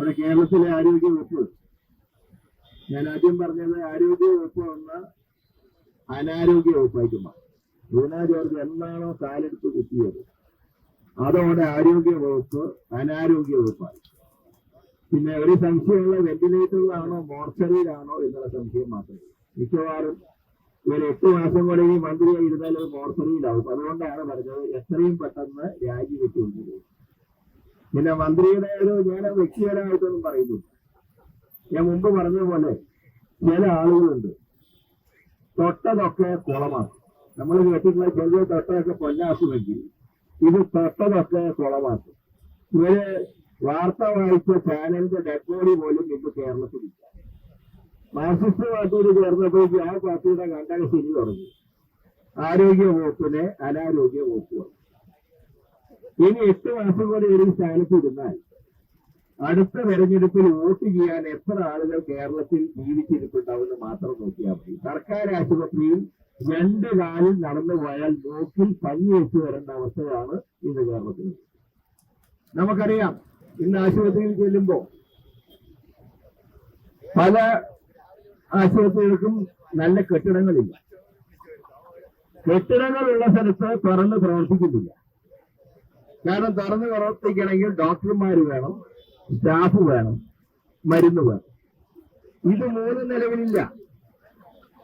നമ്മുടെ കേരളത്തിലെ ആരോഗ്യവകുപ്പ്. ഞാൻ ആദ്യം പറഞ്ഞത് ആരോഗ്യവകുപ്പ് ഒന്ന് അനാരോഗ്യ വകുപ്പായിട്ട് മാറി ജോർജ് എന്നാണോ കാലെടുത്ത് കുത്തിയത്? അതോടെ ആരോഗ്യ വകുപ്പ് അനാരോഗ്യ വകുപ്പായി പിന്നെ ഒരു സംശയമുള്ള വെന്റിലേറ്ററിലാണോ മോർച്ചറിയിലാണോ എന്നുള്ള സംശയം മാത്രമേ മിക്കവാറും ഒരു എട്ട് മാസം കൂടെ ഈ മന്ത്രിയായി ഇരുന്നാൽ അത് മോർച്ചറിയിലാവും. അതുകൊണ്ടാണ് പറഞ്ഞത് എത്രയും പെട്ടെന്ന് രാജിവെച്ചുകൊണ്ടിരുന്നത് പിന്നെ മന്ത്രിയുടെ ഒരു ഞാൻ വ്യക്തിപരമായിട്ടൊന്നും പറയുന്നു ഞാൻ മുമ്പ് പറഞ്ഞ പോലെ ചില ആളുകളുണ്ട്. തൊട്ടതൊക്കെ കുളമാക്കും നമ്മൾ കേട്ടിട്ടുള്ള ചെറിയ തൊട്ടതൊക്കെ പൊന്നാക്കുമെങ്കിൽ ഇത് തൊട്ടതൊക്കെ കുളമാക്കും ഇവർ വാർത്ത വായിച്ച ചാനലിന്റെ ഡെഡ് ബോഡി പോലും ഇന്ന് കേരളത്തിലില്ല. മാർക്സിസ്റ്റ് പാർട്ടിയിൽ ചേർന്നപ്പോഴേക്കും ആ പാർട്ടിയുടെ കണ്ടക ശരി തുടങ്ങി. ആരോഗ്യ വകുപ്പിനെ അനാരോഗ്യ വകുപ്പ് വന്നു. ഇനി എട്ട് മാസം കൂടി ഒരു സ്ഥാനത്ത് ഇരുന്നാൽ അടുത്ത തെരഞ്ഞെടുപ്പിൽ വോട്ട് ചെയ്യാൻ എത്ര ആളുകൾ കേരളത്തിൽ ജീവിച്ചിരിപ്പുണ്ടാവുമെന്ന് മാത്രം നോക്കിയാൽ മതി. സർക്കാർ ആശുപത്രിയിൽ രണ്ട് കാലിൽ നടന്നു പോയാൽ നോക്കിൽ പഞ്ഞി വെച്ച് വരേണ്ട അവസ്ഥയാണ് ഇന്ന് കേരളത്തിൽ. നമുക്കറിയാം ഇന്ന് ആശുപത്രിയിൽ ചെല്ലുമ്പോ പല ആശുപത്രികൾക്കും നല്ല കെട്ടിടങ്ങളില്ല. കെട്ടിടങ്ങളുള്ള സ്ഥലത്ത് തുറന്ന് പ്രവർത്തിക്കുന്നില്ല. കാരണം തുറന്ന് പ്രവർത്തിക്കണമെങ്കിൽ ഡോക്ടർമാർ വേണം സ്റ്റാഫ് വേണം മരുന്ന് വേണം. ഇത് മൂന്ന് നിലവിലില്ല.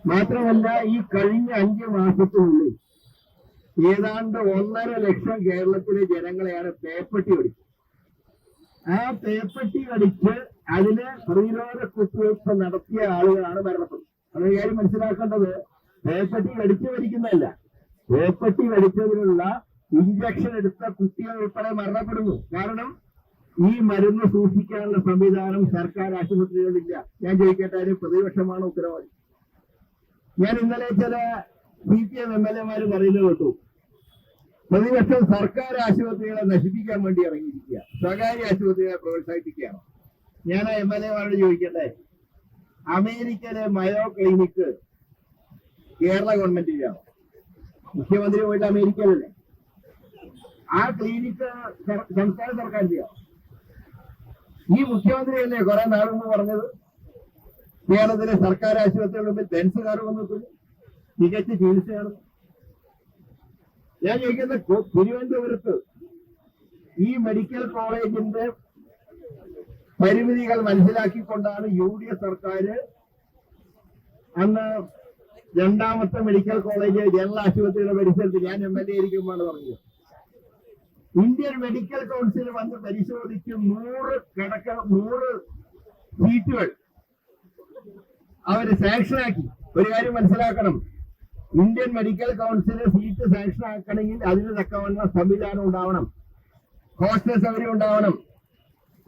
മാത്രമല്ല ഈ കഴിഞ്ഞ അഞ്ച് മാസത്തിനുള്ളിൽ ഏതാണ്ട് ഒന്നര ലക്ഷം കേരളത്തിലെ ജനങ്ങളെയാണ് പേപ്പട്ടി കടിച്ചത് ആ പേപ്പട്ടി അടിച്ച് അതിന് പ്രതിരോധ കുത്തിവയ്പ് നടത്തിയ ആളുകളാണ് മരണപ്പെട്ടത്. അത് കാര്യം മനസ്സിലാക്കേണ്ടത് പേപ്പട്ടി അടിച്ചു മരിക്കുന്നതല്ല പേപ്പട്ടി അടിച്ചതിനുള്ള ഇഞ്ചക്ഷൻ എടുത്ത കുട്ടികൾ ഉൾപ്പെടെ മരണപ്പെടുന്നു. കാരണം ഈ മരുന്ന് സൂക്ഷിക്കാനുള്ള സംവിധാനം സർക്കാർ ആശുപത്രികളിലില്ല. ഞാൻ ചോദിക്കട്ടെ അതിന് പ്രതിപക്ഷമാണ് ഉത്തരവാദി. ഞാൻ ഇന്നലെ ചില C P M M L എമാര് പറയുന്നത് കേട്ടു. പ്രതിപക്ഷം സർക്കാർ ആശുപത്രികളെ നശിപ്പിക്കാൻ വേണ്ടി ഇറങ്ങിയിരിക്കുക. സ്വകാര്യ ആശുപത്രികളെ പ്രോത്സാഹിപ്പിക്കുകയാണ്. ഞാൻ എം എൽ എമാരോട് ചോദിക്കട്ടെ അമേരിക്കയിലെ മയോ ക്ലിനിക്ക് കേരള ഗവൺമെന്റിലാണ് മുഖ്യമന്ത്രി പോയിട്ട് അമേരിക്കയിലല്ലേ? ആ ക്ലിനിക്ക് സർക്കാർ ചെയ്യാം ഈ മുഖ്യമന്ത്രിയല്ലേ കുറെ നാൾ പറഞ്ഞത്? കേരളത്തിലെ സർക്കാർ ആശുപത്രികളുടെ മുമ്പിൽ ബെൻസ് കാർ മികച്ച ചികിത്സയാണ്. ഞാൻ ചോദിക്കുന്ന തിരുവനന്തപുരത്ത് ഈ മെഡിക്കൽ കോളേജിന്റെ പരിമിതികൾ മനസ്സിലാക്കിക്കൊണ്ടാണ് യു ഡി എഫ് സർക്കാർ അന്ന് രണ്ടാമത്തെ മെഡിക്കൽ കോളേജ് ജനറൽ ആശുപത്രിയുടെ പരിസരത്ത് ഞാൻ എം എൽ എ ഇരിക്കുമ്പോഴാണ് പറഞ്ഞത്. ഇന്ത്യൻ മെഡിക്കൽ കൗൺസിൽ വന്ന് പരിശോധിച്ച് നൂറ് കിടക്ക നൂറ് സീറ്റുകൾ. അവർ സാങ്ഷനാക്കി ഒരു കാര്യം മനസ്സിലാക്കണം. Indian medical council seat sanction ആക്കണമെങ്കിൽ അതിന് തക്കവണ്ണ സംവിധാനം ഉണ്ടാവണം. ഹോസ്റ്റൽ സൗകര്യം ഉണ്ടാവണം.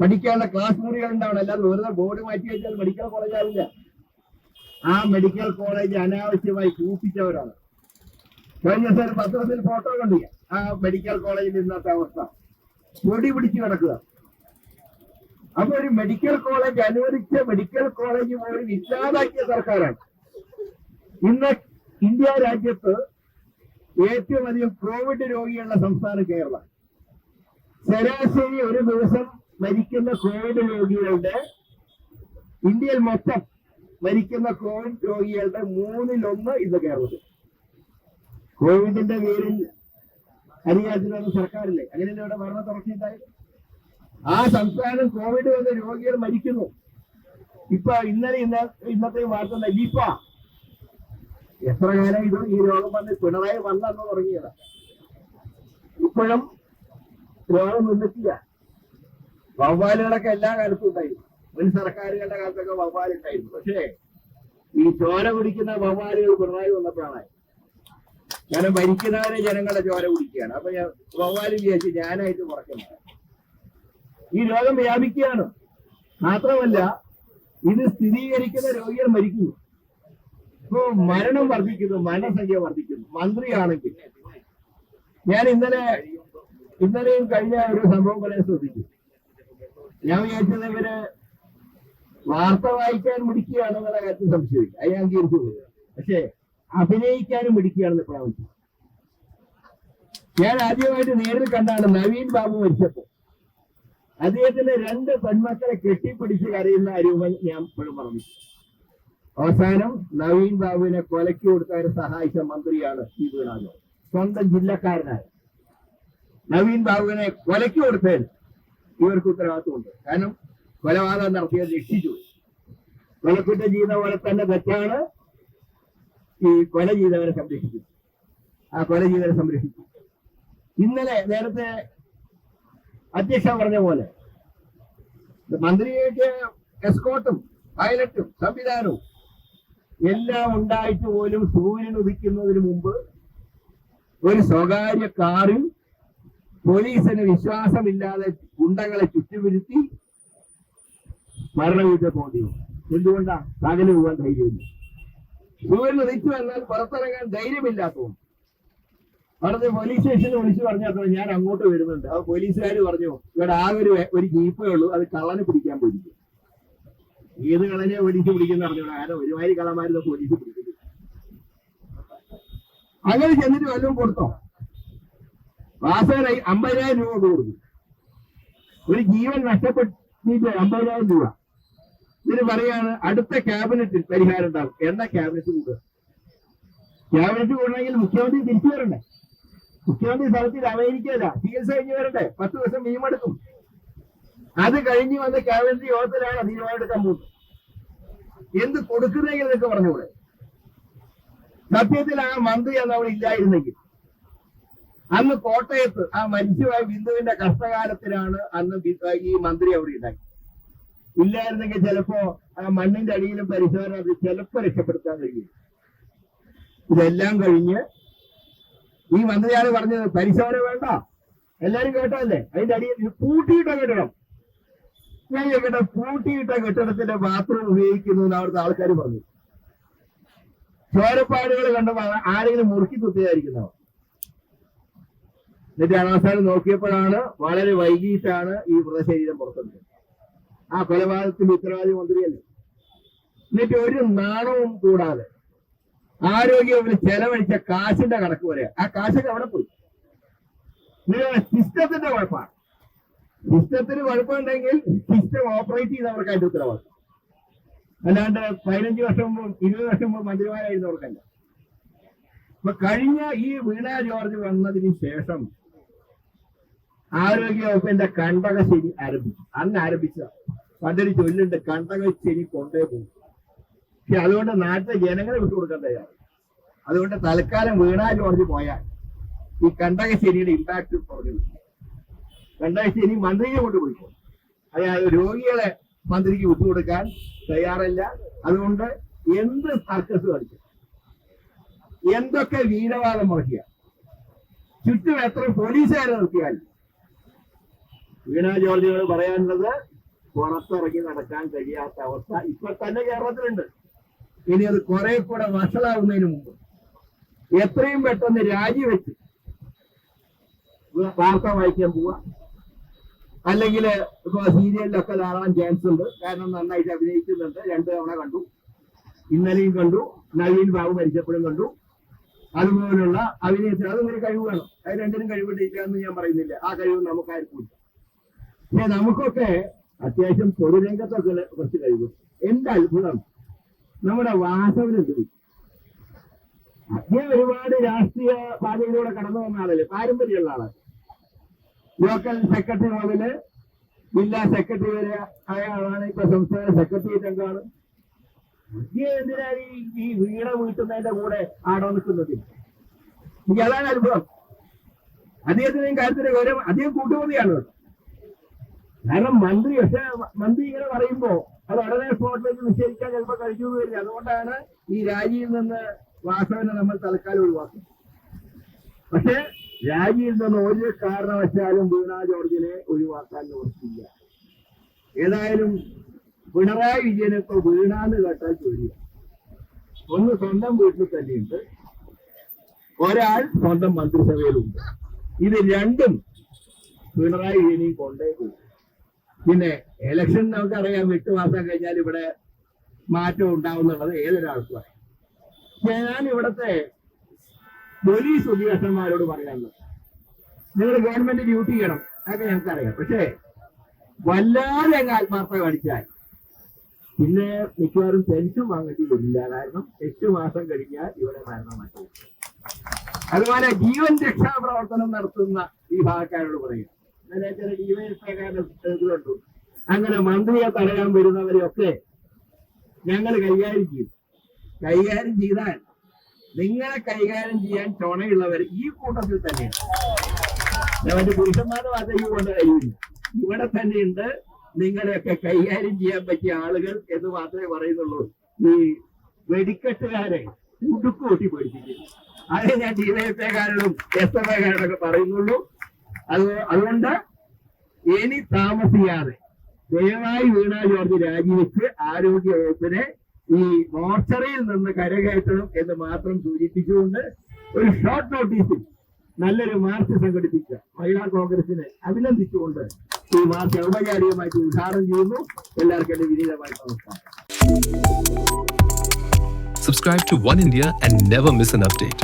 പഠിക്കാനുള്ള ക്ലാസ് മുറികൾ ഉണ്ടാവണം. അല്ലാതെ വെറുതെ ബോർഡ് മാറ്റി വെച്ചാൽ മെഡിക്കൽ കോളേജ് ആവില്ല. ആ മെഡിക്കൽ കോളേജ് അനാവശ്യമായി കൂപ്പിച്ചവരാണ് കഴിഞ്ഞ ദിവസം പത്രത്തിൽ ഫോട്ടോ കണ്ടു ഞാൻ. ആ മെഡിക്കൽ കോളേജിൽ ഇന്നത്തെ അവസ്ഥ. പൊടി പിടിച്ച് കിടക്കുക അപ്പൊ ഒരു മെഡിക്കൽ കോളേജ് അനുവദിച്ച മെഡിക്കൽ കോളേജ് പോലും ഇല്ലാതാക്കിയ സർക്കാരാണ്. ഇന്ന് ഇന്ത്യ രാജ്യത്ത് ഏറ്റവും അധികം കോവിഡ് രോഗിയുള്ള സംസ്ഥാനം കേരള. ശരാശരി ഒരു ദിവസം മരിക്കുന്ന കോവിഡ് രോഗികളുടെ ഇന്ത്യയിൽ മൊത്തം മരിക്കുന്ന കോവിഡ് രോഗികളുടെ മൂന്നിലൊന്ന് ഇന്ന് കേരളത്തിൽ. കോവിഡിന്റെ പേരിൽ അരിയാച്ചിരുന്ന സർക്കാരില്ലേ? അങ്ങനെയല്ലേ ഇവിടെ ഭരണം തുടർച്ചയുണ്ടായത് ആ സംസ്ഥാനം കോവിഡ് വന്ന രോഗികൾ മരിക്കുന്നു. ഇപ്പൊ ഇന്നലെ ഇന്ന ഇന്നത്തെ വാർത്ത നിപ എത്ര കാലം ഇത് ഈ രോഗം വന്ന് പിണറായി വന്നു തുടങ്ങിയതാ. ഇപ്പോഴും രോഗം നിന്നിട്ടില്ല. വവ്വാലുകളൊക്കെ എല്ലാ കാലത്തും ഉണ്ടായിരുന്നു മുൻ സർക്കാരുകളുടെ കാലത്തൊക്കെ വവ്വാലുണ്ടായിരുന്നു. പക്ഷേ ഈ ചോര കുടിക്കുന്ന വവ്വാലുകൾ പിണറായി വന്നപ്പോഴാണ്. കാരണം ഭരിക്കുന്നവരെ ജനങ്ങളുടെ ചോര കുടിക്കുകയാണ്. അപ്പൊ ഞാൻ വവ്വാൽ വിചാരിച്ച് ഞാനായിട്ട് കുറയ്ക്കുന്നത് ഈ രോഗം വ്യാപിക്കുകയാണ്. മാത്രമല്ല ഇത് സ്ഥിരീകരിക്കുന്ന രോഗികൾ മരിക്കുന്നു. ഇപ്പോ മരണം വർദ്ധിക്കുന്നു മരണസംഖ്യ വർദ്ധിക്കുന്നു. മന്ത്രിയാണെങ്കിൽ. ഞാൻ ഇന്നലെ ഇന്നലെയും കഴിഞ്ഞ ഒരു സംഭവം പറയാൻ ശ്രദ്ധിച്ചു ഞാൻ വിചാരിച്ചത് ഇവർ വാർത്ത വായിക്കാൻ മുടിക്കുകയാണെന്നുള്ള കാര്യത്തിൽ സംശയമില്ല. അത് ഞാൻ അംഗീകരിച്ചു. പക്ഷേ അഭിനയിക്കാനും പിടിക്കുകയാണെന്ന് പ്രാവശ്യം. ഞാൻ ആദ്യമായിട്ട് നേരിൽ കണ്ടാണ് നവീൻ ബാബു മരിച്ചപ്പോ അദ്ദേഹത്തിന്റെ രണ്ട് പെൺമക്കളെ കെട്ടിപ്പിടിച്ച് കരയുന്ന രൂപം ഞാൻ ഇപ്പോഴും പറഞ്ഞു അവസാനം നവീൻ ബാബുവിനെ കൊലക്കി കൊടുത്തവരെ സഹായിച്ച മന്ത്രിയാണ് സി വീണാജോ സ്വന്തം ജില്ലക്കാരനായ. നവീൻ ബാബുവിനെ കൊലക്കി കൊടുത്തതിന് ഇവർക്ക് ഉത്തരവാദിത്വമുണ്ട്. കാരണം കൊലപാതകം നടത്തിയത് രക്ഷിച്ചു. കൊലക്കുറ്റം ചെയ്യുന്ന പോലെ തന്നെ തെറ്റാണ്. ഈ കൊല ചെയ്തവരെ സംരക്ഷിക്കും. ആ കൊല ചെയ്തവരെ സംരക്ഷിക്കും. ഇന്നലെ നേരത്തെ അധ്യക്ഷ പറഞ്ഞ പോലെ മന്ത്രിക്ക് എസ്കോട്ടും പൈലറ്റും സംവിധാനവും എല്ലാം ഉണ്ടായിട്ട് പോലും സൂര്യൻ ഉദിക്കുന്നതിന് മുമ്പ് ഒരു സ്വകാര്യ കാറിൽ പോലീസിന് വിശ്വാസമില്ലാതെ ഗുണ്ടകളെ ചുറ്റുവിരുത്തി മരണവീട്ടിൽ പോകേണ്ടി എന്തുകൊണ്ടാണ് എന്തുകൊണ്ടാ? പകൽ പോകാൻ ധൈര്യമില്ല സൂര്യൻ ഉദിച്ചു എന്നാൽ പുറത്തിറങ്ങാൻ ധൈര്യമില്ലാത്തതും അവിടുത്തെ പോലീസ് സ്റ്റേഷനിൽ വിളിച്ചു പറഞ്ഞപ്പോൾ ഞാൻ അങ്ങോട്ട് വരുന്നുണ്ട്. അപ്പൊ പോലീസുകാർ പറഞ്ഞു ഇവിടെ ആ ഒരു ഒരു ജീപ്പേ ഉള്ളൂ അത് കള്ളനെ പിടിക്കാൻ പോയിരിക്കും. ഏത് കളനെ പോലീസ് പിടിക്കുന്ന പറഞ്ഞു കാരണം ഒരുമാതിരി കള്ളന്മാരുടെ പോലീസ് പിടിക്കുന്നു അങ്ങനെ ചെന്നിട്ട് വല്ലതും കൊടുത്തോ? വാസകരായി അമ്പതിനായിരം രൂപ കൊടുക്കും ഒരു ജീവൻ നഷ്ടപ്പെട്ടിട്ട് അമ്പതിനായിരം രൂപ. ഇതിന് പറയാണ് അടുത്ത ക്യാബിനറ്റിൽ പരിഹാരം ഉണ്ടാവും. എന്നാ ക്യാബിനറ്റ് കൂടുക. ക്യാബിനറ്റ് കൂടണമെങ്കിൽ മുഖ്യമന്ത്രി തിരിച്ചു വരണ്ടേ? മുഖ്യമന്ത്രി സ്ഥലത്തിൽ അമേരിക്കയില്ല ചികിത്സ കഴിഞ്ഞ് വരണ്ടേ? പത്ത് ദിവസം മീമെടുക്കും അത് കഴിഞ്ഞ് വന്ന ക്യാബിനറ്റ് യോഗത്തിലാണ് തീരുമാനമെടുക്കാൻ പോകുന്നത്. എന്ത് കൊടുക്കുന്നെങ്കിൽ എന്നൊക്കെ പറഞ്ഞുകൂടെ? സത്യത്തിൽ ആ മന്ത്രി അന്ന് അവിടെ ഇല്ലായിരുന്നെങ്കിൽ അന്ന് കോട്ടയത്ത് ആ മരിച്ചുപോയ ബിന്ദുവിന്റെ കഷ്ടകാലത്തിലാണ് അന്ന് ഈ മന്ത്രി അവിടെ ഉണ്ടായി. ഇല്ലായിരുന്നെങ്കിൽ ചിലപ്പോ ആ മണ്ണിന്റെ അടിയിലും പരിശോധന അത് ചിലപ്പോ രക്ഷപ്പെടുത്താൻ കഴിയും. ഇതെല്ലാം കഴിഞ്ഞ് ഈ മന്ത്രിയാണ് പറഞ്ഞത് പരിശോധന വേണ്ട. എല്ലാരും കേട്ടല്ലേ അതിന്റെ അടിയിൽ പൂട്ടിയിട്ട കെട്ടിടം. ഞാൻ ചോദിക്കട്ടെ പൂട്ടിയിട്ട കെട്ടിടത്തിന്റെ ബാത്റൂം ഉപയോഗിക്കുന്നു എന്ന് അവിടുത്തെ ആൾക്കാർ പറഞ്ഞു. ചോരപ്പാടുകൾ കണ്ടപ്പോ ആരെങ്കിലും മുറുക്കി കുത്തിയായിരിക്കുന്നവർ എന്നിട്ട് അവസാനം നോക്കിയപ്പോഴാണ് വളരെ വൈകിട്ടാണ് ഈ മൃതശരീരം പുറത്തെടുത്തത് ആ കൊലപാതകത്തിന് ഉത്തരവാദി മന്ത്രിയല്ലേ? എന്നിട്ട് ഒരു നാണവും കൂടാതെ ആരോഗ്യ വകുപ്പിൽ ചെലവഴിച്ച കാശിന്റെ കണക്ക് പോലെ ആ കാശൊക്കെ അവിടെ പോയി. നിങ്ങളുടെ സിസ്റ്റത്തിന്റെ കുഴപ്പമാണ്. സിസ്റ്റത്തിന് കുഴപ്പമുണ്ടെങ്കിൽ സിസ്റ്റം ഓപ്പറേറ്റ് ചെയ്തവർക്ക് അതിന്റെ ഉത്തരവാദിത്വം. അല്ലാണ്ട് പതിനഞ്ച് വർഷം മുമ്പ് ഇരുപത് വർഷം മുമ്പ് മന്ത്രിമാരായിരുന്നവർക്കല്ല അപ്പൊ കഴിഞ്ഞ ഈ വീണ ജോർജ് വന്നതിന് ശേഷം ആരോഗ്യ വകുപ്പിന്റെ കണ്ടകശനി ആരംഭിച്ചു. അന്ന് ആരംഭിച്ച പണ്ടൊരു ചൊല്ലുണ്ട് കണ്ടകശനി കൊണ്ടേ പോകും. പക്ഷെ അതുകൊണ്ട് നാട്ടിലെ ജനങ്ങളെ വിട്ടുകൊടുക്കാൻ തയ്യാറ് അതുകൊണ്ട് തൽക്കാലം വീണാൽ ജോർജ് പോയാൽ ഈ കണ്ടകശ്ശേരിയുടെ ഇമ്പാക്ട് കുറഞ്ഞു കണ്ടകശ്ശേരി മന്ത്രിയെ കൊണ്ടുപോയിക്കോ അതായത് രോഗികളെ മന്ത്രിക്ക് വിട്ടുകൊടുക്കാൻ തയ്യാറല്ല. അതുകൊണ്ട് എന്ത് സർക്കസ് കളിച്ചു എന്തൊക്കെ വീരവാദം മുടക്കിയ ചുറ്റും എത്ര പോലീസുകാരെ നിർത്തിയാൽ വീണാ ജോർജിനോട് പറയാനുള്ളത് പുറത്തിറങ്ങി നടക്കാൻ കഴിയാത്ത അവസ്ഥ ഇപ്പൊ തന്നെ കേരളത്തിലുണ്ട്. ഇനി അത് കുറെ കൂടെ വഷളാവുന്നതിന് മുമ്പ്. എത്രയും പെട്ടെന്ന് രാജിവെച്ച് വാർത്ത വായിക്കാൻ പോവുക അല്ലെങ്കിൽ ഇപ്പൊ സീരിയലിലൊക്കെ ധാരാളം ചാൻസ് ഉണ്ട്. കാരണം നന്നായിട്ട് അഭിനയിക്കുന്നുണ്ട്. രണ്ടു തവണ കണ്ടു. ഇന്നലെയും കണ്ടു. നവീൻ ബാബു മരിച്ചപ്പോഴും കണ്ടു. അതുപോലുള്ള അഭിനയത്തിന് അതും ഒരു കഴിവ് വേണം. അത് രണ്ടിനും കഴിവിട്ടില്ല എന്ന് ഞാൻ പറയുന്നില്ല. ആ കഴിവ് നമുക്കായിരിക്കും പക്ഷെ നമുക്കൊക്കെ അത്യാവശ്യം പൊതുരംഗത്തൊക്കെ കുറച്ച് കഴിവ്. എന്റെ അത്ഭുതം. നമ്മുടെ വാസവനെന്ത് പറ്റി? അദ്ദേഹം ഒരുപാട് രാഷ്ട്രീയ പാതയിലൂടെ കടന്നു വന്ന ആളല്ലേ? പാരമ്പര്യമുള്ള ആളാണ് ലോക്കൽ സെക്രട്ടറി മുതൽ ജില്ലാ സെക്രട്ടറി വരെ ആയ ആളാണ്. ഇപ്പൊ സംസ്ഥാന സെക്രട്ടേറിയറ്റ് അംഗമാണ് അദ്ദേഹം എന്തിനാണ് ഈ ഈ വീണ വീട്ടുന്നതിന്റെ കൂടെ ആടോ നിൽക്കുന്നത്? അതാണ് അത്ഭുതം. അദ്ദേഹത്തിന് കാര്യത്തിന് ഗൗരവം അദ്ദേഹം കൂട്ടുമതിയാണ് കേട്ടോ. കാരണം മന്ത്രി പക്ഷെ മന്ത്രി ഇങ്ങനെ പറയുമ്പോ അത് ഉടനെ സ്പോട്ടിലേക്ക് നിഷേധിക്കാൻ ചിലപ്പോൾ കഴിഞ്ഞു എന്ന് വരില്ല അതുകൊണ്ടാണ് ഈ രാജിയിൽ നിന്ന് വാസവനെ നമ്മൾ തൽക്കാലം ഒഴിവാക്കുന്നത് പക്ഷെ രാജിയിൽ നിന്ന് ഒരു കാരണവശാലും വീണ ജോർജിനെ ഒഴിവാക്കാൻ നിവർത്തില്ല ഏതായാലും പിണറായി വിജയനെ ഇപ്പൊ വീണാന്ന് കേട്ടാൽ ചോദിക്കുക. ഒന്ന് സ്വന്തം വീട്ടിൽ തന്നെയുണ്ട്. ഒരാൾ സ്വന്തം മന്ത്രിസഭയിലുണ്ട്. ഇത് രണ്ടും പിണറായി വിജയനെയും കൊണ്ടേ പോകും. പിന്നെ ഇലക്ഷൻ നമുക്കറിയാം എട്ട് മാസം കഴിഞ്ഞാൽ ഇവിടെ മാറ്റം ഉണ്ടാവുന്നുള്ളത് ഏതൊരാൾക്കും അറിയാം. ഞാൻ ഇവിടത്തെ പോലീസ് ഉദ്യോഗസ്ഥന്മാരോട് പറയാനുള്ളത്. നിങ്ങൾ ഗവൺമെന്റ് ഡ്യൂട്ടി ചെയ്യണം അതൊക്കെ ഞങ്ങൾക്കറിയാം. പക്ഷേ വല്ലാതെ അങ്ങ് ആത്മാർത്ഥ കാണിച്ചാൽ. പിന്നെ മിക്കവാറും പെൻഷൻ വാങ്ങേണ്ടി വരില്ല കാരണം എട്ട് മാസം കഴിഞ്ഞാൽ ഇവിടെ മരണമാറ്റം അതുപോലെ ജീവൻ രക്ഷാ പ്രവർത്തനം നടത്തുന്ന വിഭാഗക്കാരോട് പറയും അങ്ങനെ അങ്ങനെ മന്ത്രിയെ തടയാൻ വരുന്നവരെയൊക്കെ ഞങ്ങൾ കൈകാര്യം ചെയ്യും. കൈകാര്യം ചെയ്താൽ നിങ്ങളെ കൈകാര്യം ചെയ്യാൻ ചുണയുള്ളവർ ഈ കൂട്ടത്തിൽ തന്നെയാണ്. മറ്റു പുരുഷന്മാരുടെ ഈ കൊണ്ട് കഴിയില്ല. ഇവിടെ തന്നെയുണ്ട്. നിങ്ങളെയൊക്കെ കൈകാര്യം ചെയ്യാൻ പറ്റിയ ആളുകൾ എന്ന് മാത്രമേ പറയുന്നുള്ളൂ. ഈ വെടിക്കെട്ടുകാരെ ഉടുക്ക് കൂട്ടി പഠിപ്പിക്കും അതേ ഞാൻ ഡിവൈഎഫ്ഐക്കാരോടും എസ് എഫ് ഐക്കാരോടൊക്കെ പറയുന്നുള്ളൂ. അത് അതുകൊണ്ട് ഇനി താമസിയാതെ ദയവായി വീണ ജോർജ് രാജിവെച്ച് ആരോഗ്യ വകുപ്പിനെ ഈ മോർച്ചറിയിൽ നിന്ന് കരകയറ്റണം എന്ന് മാത്രം സൂചിപ്പിച്ചുകൊണ്ട് ഒരു ഷോർട്ട് നോട്ടീസിൽ നല്ലൊരു മാർച്ച് സംഘടിപ്പിച്ച മഹിളാ കോൺഗ്രസിനെ അഭിനന്ദിച്ചുകൊണ്ട് ഈ മാർച്ച് ഔപചാരികമായിട്ട് ഉദ്ഘാടനം ചെയ്യുന്നു എല്ലാവർക്കും എന്റെ വിനീതമായി നമസ്കാരം Subscribe to One India and never miss an update.